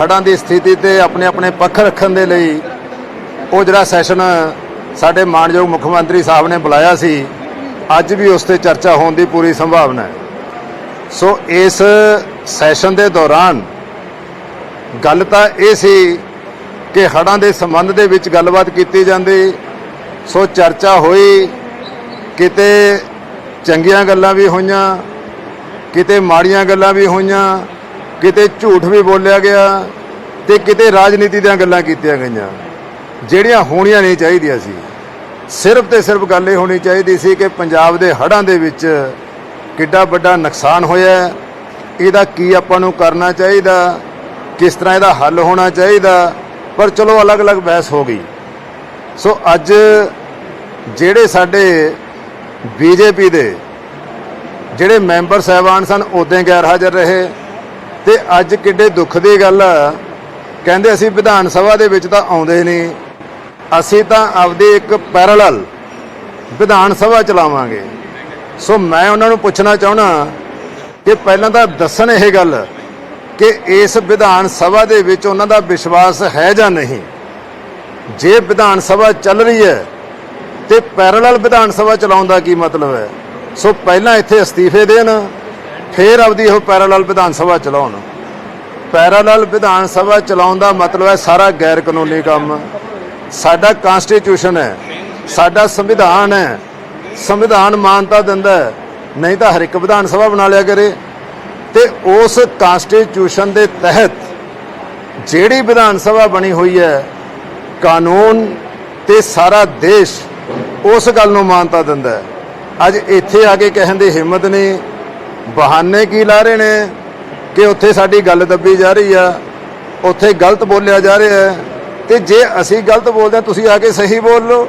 ਹੜ੍ਹਾਂ ਦੀ ਸਥਿਤੀ ਤੇ ਆਪਣੇ ਆਪਣੇ ਪੱਖ ਰੱਖਣ ਦੇ ਲਈ ਉਹ ਜਿਹੜਾ ਸੈਸ਼ਨ ਸਾਡੇ ਮਾਨਯੋਗ ਮੁੱਖ ਮੰਤਰੀ ਸਾਹਿਬ ਨੇ ਬੁਲਾਇਆ ਸੀ, ਅੱਜ ਵੀ ਉਸ ਤੇ ਚਰਚਾ ਹੋਣ ਦੀ ਪੂਰੀ ਸੰਭਾਵਨਾ ਹੈ। ਸੋ ਇਸ ਸੈਸ਼ਨ ਦੇ ਦੌਰਾਨ ਗੱਲ ਤਾਂ ਇਹ ਸੀ ਕਿ ਹੜ੍ਹਾਂ ਦੇ ਸੰਬੰਧ ਦੇ ਵਿੱਚ ਗੱਲਬਾਤ ਕੀਤੀ ਜਾਂਦੀ, ਸੋ ਚਰਚਾ ਹੋਈ, ਕਿਤੇ ਚੰਗੀਆਂ ਗੱਲਾਂ ਵੀ ਹੋਈਆਂ, ਕਿਤੇ ਮਾੜੀਆਂ ਗੱਲਾਂ ਵੀ ਹੋਈਆਂ ਕਿਤੇ ਝੂਠ ਵੀ ਬੋਲਿਆ ਗਿਆ ਤੇ ਕਿਤੇ ਰਾਜਨੀਤੀ ਦੀਆਂ ਗੱਲਾਂ ਕੀਤੀਆਂ ਗਈਆਂ। ਜਿਹੜੀਆਂ ਹੋਣੀਆਂ ਨਹੀਂ ਚਾਹੀਦੀਆਂ ਸੀ। ਸਿਰਫ ਤੇ ਸਿਰਫ ਗੱਲ ਇਹ ਹੋਣੀ ਚਾਹੀਦੀ ਸੀ ਕਿ ਪੰਜਾਬ ਦੇ ਹੜ੍ਹਾਂ ਦੇ ਵਿੱਚ ਕਿੱਡਾ ਵੱਡਾ ਨੁਕਸਾਨ ਹੋਇਆ ਇਹਦਾ ਕੀ ਆਪਾਂ ਨੂੰ ਕਰਨਾ ਚਾਹੀਦਾ? ਕਿਸ ਤਰ੍ਹਾਂ ਇਹਦਾ ਹੱਲ ਹੋਣਾ ਚਾਹੀਦਾ? ਪਰ ਚਲੋ ਅਲੱਗ-ਅਲੱਗ ਬਹਿਸ ਹੋ ਗਈ। ਸੋ ਅੱਜ ਜਿਹੜੇ ਸਾਡੇ ਬੀਜੇਪੀ ਦੇ ਜਿਹੜੇ ਮੈਂਬਰ ਸਹਿਬਾਨ ਸਨ ਉਦੋਂ ਗੈਰ ਹਾਜ਼ਰ ਰਹੇ। ਤੇ ਅੱਜ ਕਿੱਡੇ ਦੁੱਖ ਦੀ ਗੱਲ ਆ। ਕਹਿੰਦੇ ਅਸੀਂ ਵਿਧਾਨ ਸਭਾ ਦੇ ਵਿੱਚ ਤਾਂ ਆਉਂਦੇ ਨਹੀਂ। ਅਸੀਂ ਤਾਂ ਆਪਦੇ ਇੱਕ ਪੈਰਲਲ ਵਿਧਾਨ ਸਭਾ ਚਲਾਵਾਂਗੇ। ਸੋ ਮੈਂ ਉਹਨਾਂ ਨੂੰ ਪੁੱਛਣਾ ਚਾਹਣਾ ਕਿ ਪਹਿਲਾਂ ਤਾਂ ਦੱਸਣ ਇਹ ਗੱਲ ਕਿ ਇਸ ਵਿਧਾਨ ਸਭਾ ਦੇ ਵਿੱਚ ਉਹਨਾਂ ਦਾ ਵਿਸ਼ਵਾਸ ਹੈ ਜਾਂ ਨਹੀਂ। ਜੇ ਵਿਧਾਨ ਸਭਾ ਚੱਲ ਰਹੀ ਹੈ ਤੇ ਪੈਰਲਲ ਵਿਧਾਨ ਸਭਾ ਚਲਾਉਣ ਦਾ ਕੀ ਮਤਲਬ ਹੈ? ਸੋ ਪਹਿਲਾਂ ਇੱਥੇ ਅਸਤੀਫੇ ਦੇਣ। ਫਿਰ ਆਪਦੀ ਉਹ ਪੈਰਲਲ ਵਿਧਾਨ ਸਭਾ ਚਲਾਉਣ। ਪੈਰਲਲ ਵਿਧਾਨ ਸਭਾ ਚਲਾਉਣ ਦਾ ਮਤਲਬ ਹੈ ਸਾਰਾ ਗੈਰ ਕਾਨੂੰਨੀ ਕੰਮ। ਸਾਡਾ ਕਨਸਟੀਟਿਊਸ਼ਨ ਹੈ, ਸਾਡਾ ਸੰਵਿਧਾਨ ਹੈ, ਸੰਵਿਧਾਨ ਮਾਨਤਾ ਦਿੰਦਾ ਹੈ। ਨਹੀਂ ਤਾਂ ਹਰ ਇੱਕ ਵਿਧਾਨ ਸਭਾ ਬਣਾ ਲਿਆ ਕਰੇ। ਤੇ ਉਸ ਕਨਸਟੀਟਿਊਸ਼ਨ ਦੇ ਤਹਿਤ ਜਿਹੜੀ ਵਿਧਾਨ ਸਭਾ ਬਣੀ ਹੋਈ ਹੈ, ਕਾਨੂੰਨ ਤੇ ਸਾਰਾ ਦੇਸ਼ ਉਸ ਗੱਲ ਨੂੰ ਮਾਨਤਾ ਦਿੰਦਾ ਹੈ। ਅੱਜ ਇੱਥੇ ਆ ਕੇ ਕਹਿਣ ਦੀ ਹਿੰਮਤ ਨਹੀਂ ਬਹਾਨੇ ਕੀ ਲਾ ਰਹੇ ਨੇ ਕਿ ਉੱਥੇ ਸਾਡੀ ਗੱਲ ਦੱਬੀ ਜਾ ਰਹੀ ਆ, ਉੱਥੇ ਗਲਤ ਬੋਲਿਆ ਜਾ ਰਿਹਾ ਹੈ। ਤੇ ਜੇ ਅਸੀਂ ਗਲਤ ਬੋਲਦੇ ਹਾਂ, ਤੁਸੀਂ ਆ ਕੇ ਸਹੀ ਬੋਲ ਲਓ,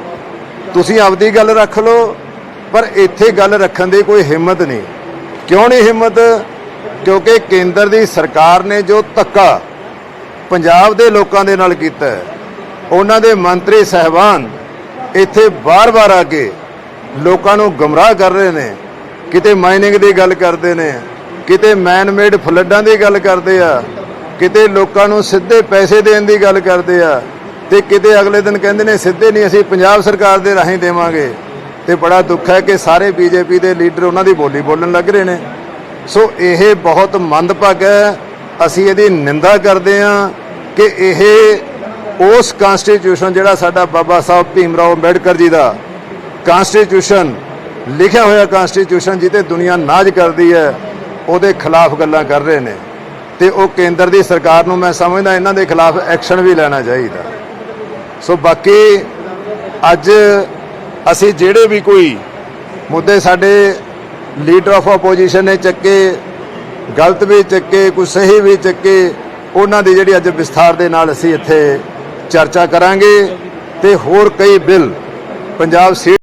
ਤੁਸੀਂ ਆਪਦੀ ਗੱਲ ਰੱਖ ਲਓ, ਪਰ ਇੱਥੇ ਗੱਲ ਰੱਖਣ ਦੀ ਕੋਈ ਹਿੰਮਤ ਨਹੀਂ। ਕਿਉਂ ਨਹੀਂ ਹਿੰਮਤ? ਕਿਉਂਕਿ ਕੇਂਦਰ ਦੀ ਸਰਕਾਰ ਨੇ ਜੋ ਧੱਕਾ ਪੰਜਾਬ ਦੇ ਲੋਕਾਂ ਦੇ ਨਾਲ ਕੀਤਾ ਉਹਨਾਂ ਦੇ ਮੰਤਰੀ ਸਹਿਬਾਨ ਇੱਥੇ ਬਾਰ-ਬਾਰ ਆ ਕੇ ਲੋਕਾਂ ਨੂੰ ਗਮਰਾਹ ਕਰ ਰਹੇ ਨੇ। ਕਿਤੇ ਮਾਈਨਿੰਗ ਦੀ ਗੱਲ ਕਰਦੇ ਨੇ, ਕਿਤੇ ਮੈਨ ਮੇਡ ਫਲੱਡਾਂ ਦੀ ਗੱਲ ਕਰਦੇ ਆ, ਕਿਤੇ ਲੋਕਾਂ ਨੂੰ ਸਿੱਧੇ ਪੈਸੇ ਦੇਣ ਦੀ ਗੱਲ ਕਰਦੇ ਆ, ਤੇ ਕਿਤੇ ਅਗਲੇ ਦਿਨ ਕਹਿੰਦੇ ਨੇ ਸਿੱਧੇ ਨਹੀਂ, ਅਸੀਂ ਪੰਜਾਬ ਸਰਕਾਰ ਦੇ ਰਾਹੀਂ ਦੇਵਾਂਗੇ। ਤੇ ਬੜਾ ਦੁੱਖ ਹੈ ਕਿ ਸਾਰੇ ਬੀਜੇਪੀ ਦੇ ਲੀਡਰ ਉਹਨਾਂ ਦੀ ਬੋਲੀ ਬੋਲਣ ਲੱਗ ਰਹੇ ਨੇ। ਸੋ ਇਹ ਬਹੁਤ ਮੰਦਭਾਗਾ ਹੈ। ਅਸੀਂ ਇਹਦੀ ਨਿੰਦਾ ਕਰਦੇ ਹਾਂ ਕਿ ਇਹ ਉਸ ਕਨਸਟੀਟਿਊਸ਼ਨ ਜਿਹੜਾ ਸਾਡਾ ਬਾਬਾ ਸਾਹਿਬ ਭੀਮ ਰਾਓ ਅੰਬੇਡਕਰ ਜੀ ਦਾ ਕਨਸਟੀਟਿਊਸ਼ਨ ਲਿਖਿਆ ਹੋਇਆ ਕਨਸਟੀਟਿਊਸ਼ਨ ਜਿੱਤੇ ਦੁਨੀਆ ਨਾਜ ਕਰਦੀ ਹੈ, ਉਹਦੇ ਖਿਲਾਫ ਗੱਲਾਂ ਕਰ ਰਹੇ ਨੇ। ਤੇ ਉਹ ਕੇਂਦਰ ਦੀ ਸਰਕਾਰ ਨੂੰ ਮੈਂ ਸਮਝਦਾ, ਇਹਨਾਂ ਦੇ ਖਿਲਾਫ ਐਕਸ਼ਨ ਵੀ ਲੈਣਾ ਚਾਹੀਦਾ। ਸੋ ਬਾਕੀ ਅੱਜ ਅਸੀਂ ਜਿਹੜੇ ਵੀ ਕੋਈ ਮੁੱਦੇ ਸਾਡੇ ਲੀਡਰ ਆਫ ਆਪੋਜੀਸ਼ਨ ਨੇ ਚੱਕੇ, ਗਲਤ ਵੀ ਚੱਕੇ ਕੁਝ ਸਹੀ ਵੀ ਚੱਕੇ, ਉਹਨਾਂ ਦੀ ਜਿਹੜੀ ਅੱਜ ਵਿਸਥਾਰ ਦੇ ਨਾਲ ਅਸੀਂ ਇੱਥੇ ਚਰਚਾ ਕਰਾਂਗੇ। ਤੇ ਹੋਰ ਕਈ ਬਿੱਲ, ਪੰਜਾਬ ਸੀ